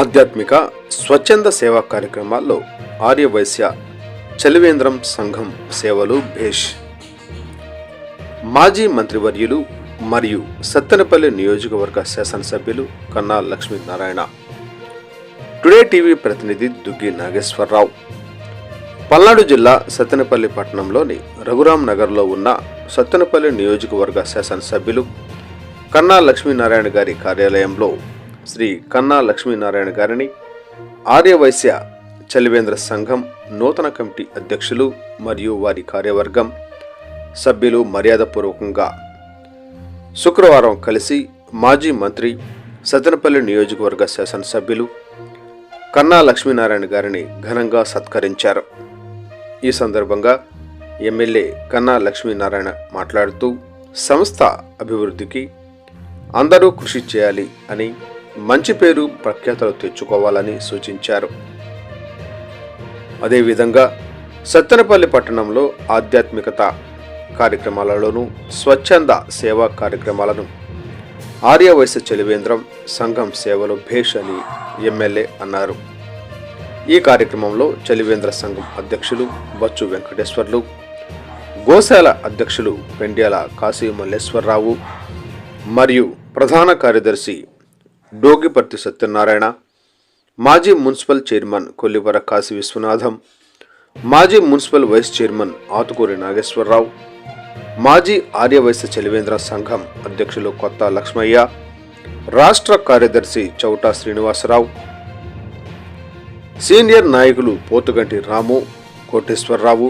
ఆధ్యాత్మిక స్వచ్ఛంద సేవా కార్యక్రమాల్లో ఆర్యవైశ్య చలివేంద్రం సంఘం సేవలు భేష్. మాజీ మంత్రివర్యులు మరియు సత్తెనపల్లి నియోజకవర్గ శాసనసభ్యులు కన్నా లక్ష్మీనారాయణ. టుడే టీవీ ప్రతినిధి దుగ్గి నాగేశ్వరరావు. పల్నాడు జిల్లా సత్తెనపల్లి పట్టణంలోని రఘురాం నగర్లో ఉన్న సత్తెనపల్లి నియోజకవర్గ శాసనసభ్యులు కన్నా లక్ష్మీనారాయణ గారి కార్యాలయంలో శ్రీ కన్నా లక్ష్మీనారాయణ గారిని ఆర్యవైశ్య చలివేంద్ర సంఘం నూతన కమిటీ అధ్యక్షులు మరియు వారి కార్యవర్గం సభ్యులు మర్యాదపూర్వకంగా శుక్రవారం కలిసి మాజీ మంత్రి సత్తెనపల్లి నియోజకవర్గ శాసనసభ్యులు కన్నా లక్ష్మీనారాయణ గారిని ఘనంగా సత్కరించారు. ఈ సందర్భంగా ఎమ్మెల్యే కన్నా లక్ష్మీనారాయణ మాట్లాడుతూ సంస్థ అభివృద్ధికి అందరూ కృషి చేయాలి అని మంచి పేరు ప్రఖ్యాతలు తెచ్చుకోవాలని సూచించారు. అదేవిధంగా సత్తెనపల్లి పట్టణంలో ఆధ్యాత్మికత కార్యక్రమాలలోనూ స్వచ్ఛంద సేవా కార్యక్రమాలను ఆర్యవైశ్య చలివేంద్రం సంఘం సేవలు భేష్ అని ఎమ్మెల్యే అన్నారు. ఈ కార్యక్రమంలో చలివేంద్ర సంఘం అధ్యక్షులు బచ్చు వెంకటేశ్వర్లు గోశాల అధ్యక్షులు పెండ్యాల కాశీ మల్లేశ్వరరావు మరియు ప్రధాన కార్యదర్శి డోగిపర్తి సత్యనారాయణ మాజీ మున్సిపల్ చైర్మన్ కొల్లివర కాశీ విశ్వనాథం మాజీ municipal vice chairman Athukuri Nageswararao మాజీ ఆర్యవైశ్య చలివేంద్ర సంఘం అధ్యక్షులు కొత్త లక్ష్మయ్య రాష్ట్ర కార్యదర్శి చౌటా శ్రీనివాసరావు సీనియర్ నాయకులు పోతుగంటి రాము కోటేశ్వరరావు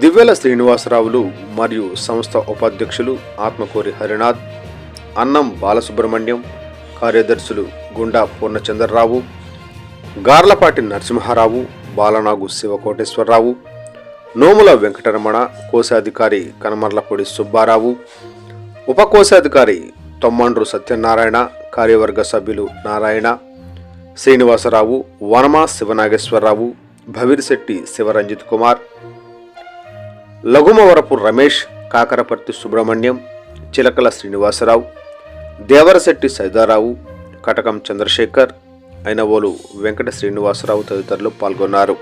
దివ్యల శ్రీనివాసరావులు మరియు సంస్థ ఉపాధ్యక్షులు ఆత్మకూరి హరినాథ్ అన్నం బాలసుబ్రహ్మణ్యం కార్యదర్శులు గుండా పూర్ణచంద్రరావు గార్లపాటి నరసింహారావు బాలనాగు శివకోటేశ్వరరావు నోముల వెంకటరమణ కోశాధికారి కనమర్లపూడి సుబ్బారావు ఉపకోశాధికారి తొమ్మండ్రు సత్యనారాయణ కార్యవర్గ సభ్యులు నారాయణ శ్రీనివాసరావు వనమా శివనాగేశ్వరరావు భవిరిశెట్టి శివరంజిత్ కుమార్ లఘుమవరపు రమేష్ కాకరపర్తి సుబ్రహ్మణ్యం చిలకల శ్రీనివాసరావు దేవరశెట్టి సైదారావు కటకం చంద్రశేఖర్ అయినవోలు వెంకట శ్రీనివాసరావు తదితరులు పాల్గొన్నారు.